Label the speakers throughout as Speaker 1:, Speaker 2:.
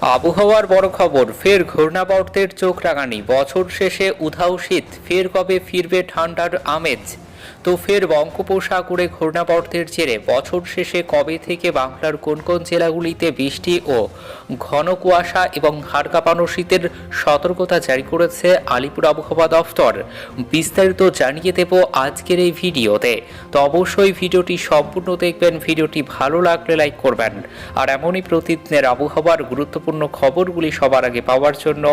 Speaker 1: আবহাওয়ার বড় খবর, ফের ঘূর্ণাবর্তের চোখ রাঙানি। বছর শেষে উধাও শীত, ফের কবে ফিরবে ঠান্ডার আমেজ? তো ফের বঙ্গোপসাগরে ঘূর্ণাবর্তের জেরে বছর শেষে কবে থেকে বাংলার কোন কোন জেলাগুলিতে বৃষ্টি ও ঘন কুয়াশা এবং হাড় কাঁপানো শীতের সতর্কতা জারি করেছে আলিপুর আবহাওয়া দফতর, বিস্তারিত জানিয়ে দেব আজকের এই ভিডিওতে। তো অবশ্যই ভিডিওটি সম্পূর্ণ দেখবেন, ভিডিওটি ভালো লাগলে লাইক করবেন। আর এমনই প্রতিদিনের আবহাওয়ার গুরুত্বপূর্ণ খবরগুলি সবার আগে পাওয়ার জন্য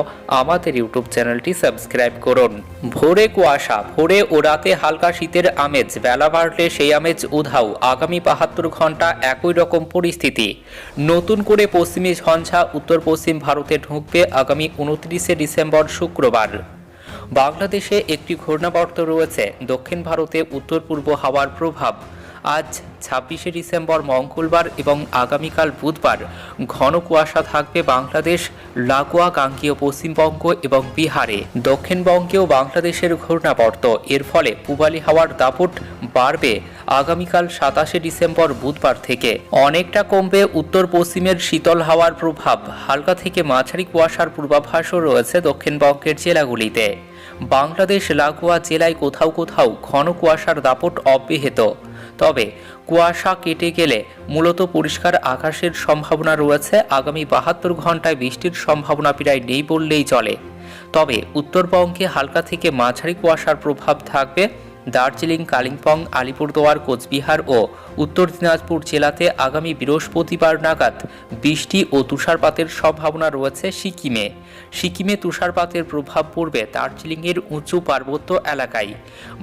Speaker 1: আমাদের ইউটিউব চ্যানেলটি সাবস্ক্রাইব করুন। ভোরে কুয়াশা, ভোরে ও রাতে হালকা শীতের আমেজ, বেলা বাড়লে সেই আমেজ উধাও। আগামী বাহাত্তর ঘণ্টা একই রকম পরিস্থিতি। নতুন করে পশ্চিমী ঝঞ্ঝা উত্তর পশ্চিম ভারতে ঢুকবে আগামী উনত্রিশে ডিসেম্বর শুক্রবার। বাংলাদেশে একটি ঘূর্ণাবর্ত রয়েছে। দক্ষিণ ভারতে উত্তর পূর্ব হাওয়ার প্রভাব। আজ ছাব্বিশে ডিসেম্বর মঙ্গলবার এবং আগামীকাল বুধবার ঘন কুয়াশা থাকবে বাংলাদেশ, লাগোয়া, গাঙ্গীয়, পশ্চিমবঙ্গ এবং বিহারে। দক্ষিণবঙ্গেও বাংলাদেশের ঘূর্ণাবর্ত। এর ফলে পূবালি হাওয়ার দাপট বাড়বে আগামীকাল সাতাশে ডিসেম্বর বুধবার থেকে। অনেকটা কমবে উত্তর পশ্চিমের শীতল হাওয়ার প্রভাব। হালকা থেকে মাঝারি কুয়াশার পূর্বাভাসও রয়েছে দক্ষিণবঙ্গের জেলাগুলিতে। বাংলাদেশ, লাগোয়া জেলায় কোথাও কোথাও ঘন কুয়াশার দাপট অব্যাহত। তবে কুয়াশা কেটে গেলে মূলত পরিষ্কার আকাশের সম্ভাবনা রয়েছে। আগামী বাহাত্তর ঘন্টায় বৃষ্টির সম্ভাবনা প্রায় নেই বললেই চলে। তবে উত্তরবঙ্গে হালকা থেকে মাঝারি কুয়াশার প্রভাব থাকবে। দার্জিলিং, কালিম্পং, আলিপুরদুয়ার, কোচবিহার ও উত্তর দিনাজপুর জেলাতে আগামী বৃহস্পতিবার নাগাদ বৃষ্টি ও তুষারপাতের সম্ভাবনা রয়েছে সিকিমে। সিকিমে তুষারপাতের প্রভাব পড়বে দার্জিলিংয়ের উঁচু পার্বত্য এলাকায়।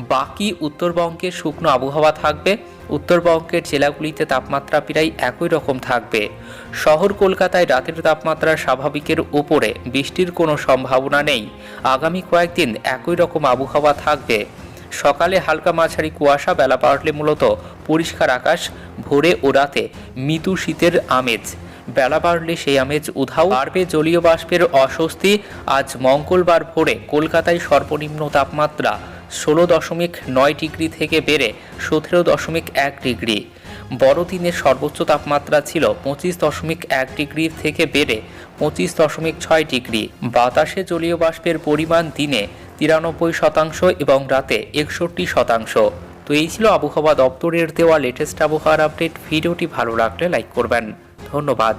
Speaker 1: বাকি উত্তরবঙ্গে শুকনো আবহাওয়া থাকবে। উত্তরবঙ্গের জেলাগুলিতে তাপমাত্রা প্রায় একই রকম থাকবে। শহর কলকাতায় রাতের তাপমাত্রা স্বাভাবিকের উপরে বৃষ্টির কোনো সম্ভাবনা নেই। আগামী কয়েকদিন একই রকম আবহাওয়া থাকবে। সকালে হালকা মাঝারি কুয়াশা, বেলা পারলে মূলত পরিষ্কার আকাশ, ভোরে ও রাতে মৃদু শীতের আমেজ। বেলা বাড়লে সেই আমেজ উধাও। বাড়বে জলীয় বাষ্পের অস্বস্তি। আজ মঙ্গলবার ভোরে কলকাতায় সর্বনিম্ন তাপমাত্রা ষোলো দশমিক নয় ডিগ্রি থেকে বেড়ে সতেরো দশমিক এক ডিগ্রি। বড়দিনের সর্বোচ্চ তাপমাত্রা ছিল পঁচিশ দশমিক এক ডিগ্রির থেকে বেড়ে পঁচিশ দশমিক ছয় ডিগ্রি। বাতাসে জলীয় বাষ্পের পরিমাণ দিনে তিরানব্বই শতাংশ এবং রাতে একষট্টি শতাংশ। তো এই ছিল আবহাওয়া দপ্তরের দেওয়া লেটেস্ট আবহাওয়ার আপডেট ভিডিওটি ভালো লাগলে লাইক করবেন। ধন্যবাদ।